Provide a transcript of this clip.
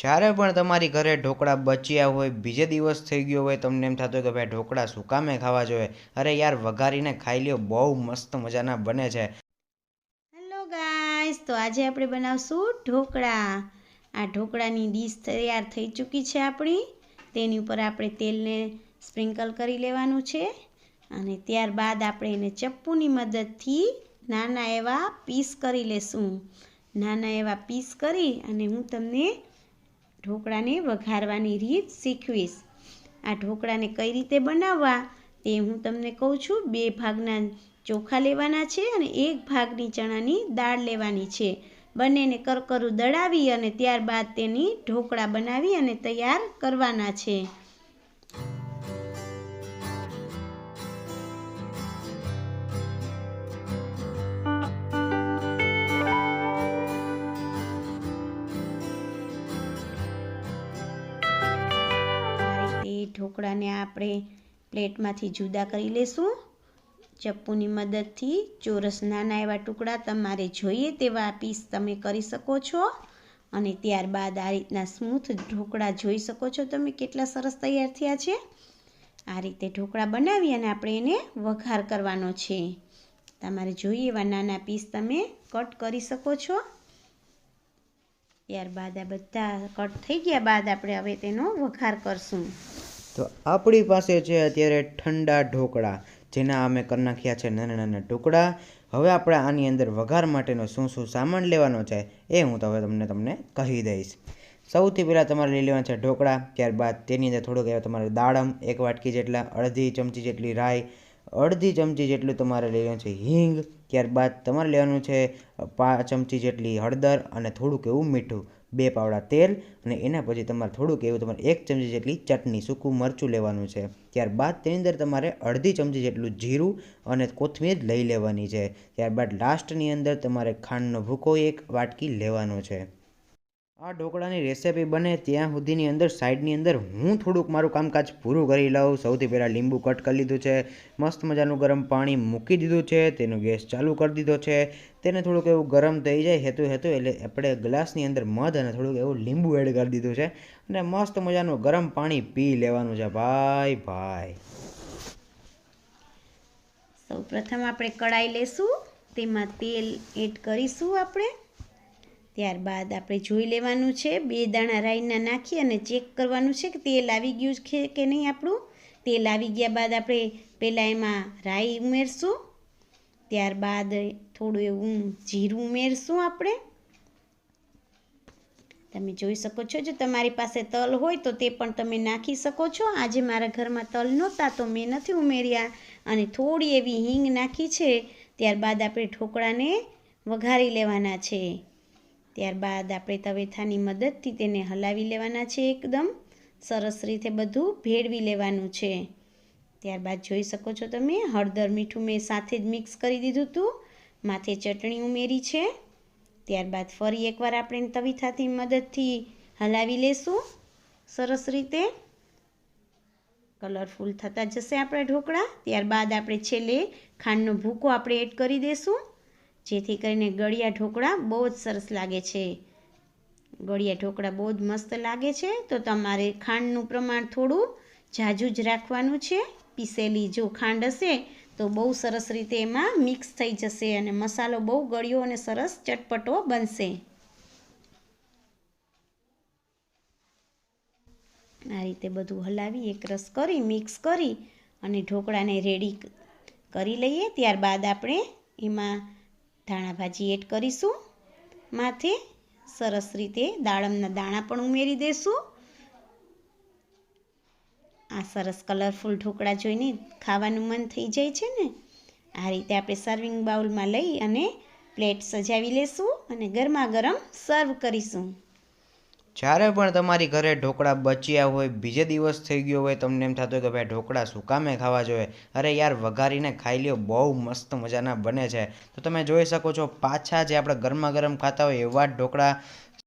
જ્યારે પણ તમારી ઘરે ઢોકળા બચ્યા હોય, બીજે દિવસ થઈ ગયો હોય, તમને એમ થતું હોય કે, ભાઈ, ઢોકળા શું કામે ખાવા જોઈએ? અરે યાર, વઘારીને ખાઈ લ્યો, બહુ મસ્ત મજાના બને છે. હેલો ગાઈસ તો આજે આપણે બનાવશું ઢોકળા. આ ઢોકળાની ડીશ તૈયાર થઈ ચૂકી છે આપણી. તેની ઉપર આપણે તેલને સ્પ્રિંકલ કરી લેવાનું છે. અને ત્યારબાદ આપણે એને ચપ્પુની મદદથી નાના એવા પીસ કરી લેશું. નાના એવા પીસ કરી અને હું તમને ઢોકળાને વઘારવાની રીત શીખવીશ. આ ઢોકળાને કઈ રીતે બનાવવા તે હું તમને કહું છું. બે ભાગના ચોખા લેવાના છે અને એક ભાગની ચણાની દાળ લેવાની છે. બંનેને કરકરું દળાવી અને ત્યારબાદ તેની ઢોકળા બનાવી અને તૈયાર કરવાના છે. ઢોકળાને આપણે પ્લેટમાંથી જુદા કરી લેશું. ચપ્પુની મદદથી ચોરસ નાના એવા ટુકડા તમારે જોઈએ તેવા પીસ તમે કરી શકો છો. અને ત્યારબાદ આ રીતના સ્મૂથ ઢોકળા જોઈ શકો છો તમે કેટલા સરસ તૈયાર થયા છે. આ રીતે ઢોકળા બનાવી અને આપણે એને વઘાર કરવાનો છે. તમારે જોઈએ એવા નાના પીસ તમે કટ કરી શકો છો. ત્યારબાદ આ બધા કટ થઈ ગયા બાદ આપણે હવે તેનો વઘાર કરશું. તો આપણી પાસે છે અત્યારે ઠંડા ઢોકળા, જેના અમે કરી નાખ્યા છે નાના નાના ટુકડા. હવે આપણે આની અંદર વઘાર માટેનો શું શું સામાન લેવાનો છે એ હું હવે તમને તમને કહી દઈશ. સૌથી પહેલાં તમારે લઈ લેવાના છે ઢોકળા, ત્યારબાદ તેની અંદર થોડુંક એવા તમારે દાડમ, એક વાટકી જેટલા, અડધી ચમચી જેટલી રાઈ, અડધી ચમચી જેટલું તમારે લઈ લેવાનું છે હિંગ, ત્યારબાદ તમારે લેવાનું છે પાંચ ચમચી જેટલી હળદર અને થોડુંક એવું મીઠું. બે પાવડા તેલ અને એના પછી તમારે થોડુંક એવું તમારે એક ચમચી જેટલી ચટણી, સૂકું મરચું લેવાનું છે. ત્યારબાદ તેની અંદર તમારે અડધી ચમચી જેટલું જીરું અને કોથમીર લઈ લેવાની છે. ત્યારબાદ લાસ્ટની અંદર તમારે ખાંડનો ભૂકો એક વાટકી લેવાનો છે. આ ઢોકળાની રેસિપી બને ત્યાં સુધીની અંદર સાઈડની અંદર હું થોડુંક મારું કામકાજ પૂરું કરી લઉં. સૌથી પહેલાં લીંબુ કટ કરી લીધું છે, મસ્ત મજાનું ગરમ પાણી મૂકી દીધું છે, તેનો ગેસ ચાલુ કરી દીધો છે. તેને થોડુંક એવું ગરમ થઈ જાય હેતુ હેતુ એટલે આપણે ગ્લાસની અંદર મધ અને થોડુંક એવું લીંબુ એડ કરી દીધું છે. અને મસ્ત મજાનું ગરમ પાણી પી લેવાનું છે. ભાઈ ભાઈ. સૌ પ્રથમ આપણે કડાઈ લેશું, તેમાં તેલ એડ કરીશું આપણે. ત્યારબાદ આપણે જોઈ લેવાનું છે, બે દાણા રાઈના નાખી અને ચેક કરવાનું છે કે તેલ આવી ગયું છે કે નહીં આપણું. તેલ આવી ગયા બાદ આપણે પહેલાં એમાં રાઈ ઉમેરશું, ત્યારબાદ થોડું એવું જીરું ઉમેરશું આપણે. તમે જોઈ શકો છો, જો તમારી પાસે તલ હોય તો તે પણ તમે નાખી શકો છો. આજે મારા ઘરમાં તલ નહોતા તો મેં નથી ઉમેર્યા. અને થોડી એવી હિંગ નાખી છે, ત્યારબાદ આપણે ઢોકળાને વઘારી લેવાના છે. ત્યારબાદ આપણે તવેથાની મદદથી તેને હલાવી લેવાના છે એકદમ. સરસ રીતે બધું ભેળવી લેવાનું છે. ત્યારબાદ જોઈ શકો છો તમે, હળદર મીઠું મેં સાથે જ મિક્સ કરી દીધું હતું. માથે ચટણી ઉમેરી છે. ત્યારબાદ ફરી એકવાર આપણે તવીથાથી મદદથી હલાવી લેશું. સરસ રીતે. કલરફુલ થતા જશે આપણા ઢોકળા. ત્યારબાદ આપણે છેલ્લે ખાંડનો ભૂકો આપણે એડ કરી દઈશું જેથી કરીને ગળિયા ઢોકળા બહુ જ સરસ લાગે છે. ગળિયા ઢોકળા બહુ જ મસ્ત લાગે છે. તો તમારે ખાંડનું પ્રમાણ થોડું જાજુ જ રાખવાનું છે. પીસેલી જો ખાંડ હશે તો બહુ સરસ રીતે એમાં મિક્સ થઈ જશે અને મસાલો બહુ ગળ્યો અને સરસ ચટપટો બનશે. આ રીતે બધું હલાવી એકરસ કરી, મિક્સ કરી અને ઢોકળાને રેડી કરી લઈએ. ત્યારબાદ આપણે એમાં ધાણા ભાજી એડ કરીશું. માથે સરસ રીતે દાડમના દાણા પણ ઉમેરી દઈશું આ સરસ કલરફુલ ઢોકળા જોઈને ખાવાનું મન થઈ જાય છે ને? આ રીતે આપણે સર્વિંગ બાઉલમાં લઈ અને પ્લેટ સજાવી લેશું અને ગરમા ગરમ સર્વ કરીશું. જ્યારે પણ તમારી ઘરે ઢોકળા બચ્યા હોય, બીજે દિવસ થઈ ગયો હોય, તમને એમ થતું હોય કે ભાઈ ઢોકળા શું કામે ખાવા જોઈએ? અરે યાર, વઘારીને ખાઈ લ્યો, બહુ મસ્ત મજાના બને છે. તો તમે જોઈ શકો છો, પાછા જે આપણે ગરમા ગરમ ખાતા હોય એવા જ ઢોકળા